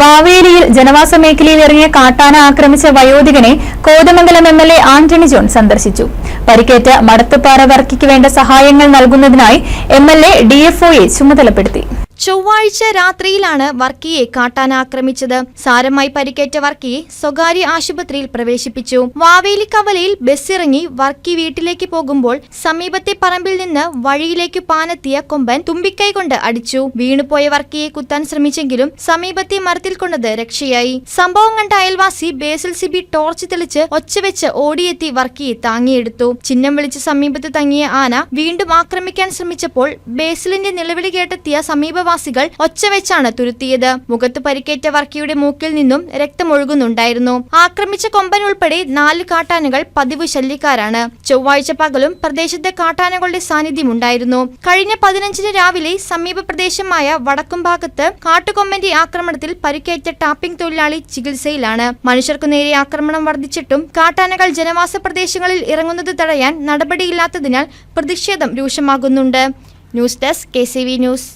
വാവേലിയിൽ ജനവാസ മേഖലയിൽ ഇറങ്ങിയ കാട്ടാന ആക്രമിച്ച വയോധികനെ Kothamangalam M L A Antony John സന്ദർശിച്ചു. പരിക്കേറ്റ മടത്തുപാറ വർക്കിക്ക് വേണ്ട സഹായങ്ങൾ നൽകുന്നതിനായി എം എൽ എ ഡിഎഫ്ഒയെ ചുമതലപ്പെടുത്തി. ചൊവ്വാഴ്ച രാത്രിയിലാണ് വർക്കിയെ കാട്ടാൻ ആക്രമിച്ചത് സാരമായി പരിക്കേറ്റ വർക്കിയെ സ്വകാര്യ ആശുപത്രിയിൽ പ്രവേശിപ്പിച്ചു. വാവേലി കവലയിൽ ബസ്സിറങ്ങി വർക്കി വീട്ടിലേക്ക് പോകുമ്പോൾ സമീപത്തെ പറമ്പിൽ നിന്ന് വഴിയിലേക്ക് പാനെത്തിയ കൊമ്പൻ തുമ്പിക്കൈ കൊണ്ട് അടിച്ചു. വീണുപോയ വർക്കിയെ കുത്താൻ ശ്രമിച്ചെങ്കിലും സമീപത്തെ മരത്തിൽ കൊണ്ടത് രക്ഷയായി. സംഭവം കണ്ട അയൽവാസി ബേസിൽ സിബി ടോർച്ച് തെളിച്ച് ഒച്ചവെച്ച് ഓടിയെത്തി വർക്കിയെ താങ്ങിയെടുത്തു. ചിഹ്നം വിളിച്ച് സമീപത്ത് തങ്ങിയ ആന വീണ്ടും ആക്രമിക്കാൻ ശ്രമിച്ചപ്പോൾ ബേസിലിന്റെ നിലവിളി കേട്ടെത്തിയ സമീപവാസികൾ ഒച്ചവെച്ചാണ് തുരുത്തിയത്. മുഖത്ത് പരിക്കേറ്റ വർക്കിയുടെ മൂക്കിൽ നിന്നും രക്തമൊഴുകുന്നുണ്ടായിരുന്നു. ആക്രമിച്ച കൊമ്പൻ ഉൾപ്പെടെ നാല് കാട്ടാനകൾ പതിവ് ശല്യക്കാരാണ്. ചൊവ്വാഴ്ച പകലും പ്രദേശത്ത് കാട്ടാനകളുടെ സാന്നിധ്യമുണ്ടായിരുന്നു. കഴിഞ്ഞ പതിനഞ്ചിന് രാവിലെ സമീപ പ്രദേശമായ വടക്കും ഭാഗത്ത് കാട്ടുകൊമ്പന്റെ ആക്രമണത്തിൽ പരിക്കേറ്റ ടാപ്പിംഗ് തൊഴിലാളി ചികിത്സയിലാണ്. മനുഷ്യർക്കു നേരെ ആക്രമണം വർദ്ധിച്ചിട്ടും കാട്ടാനകൾ ജനവാസ പ്രദേശങ്ങളിൽ ഇറങ്ങുന്നത് തടയാൻ നടപടിയില്ലാത്തതിനാൽ പ്രതിഷേധം രൂക്ഷമാകുന്നുണ്ട്. News desk K news.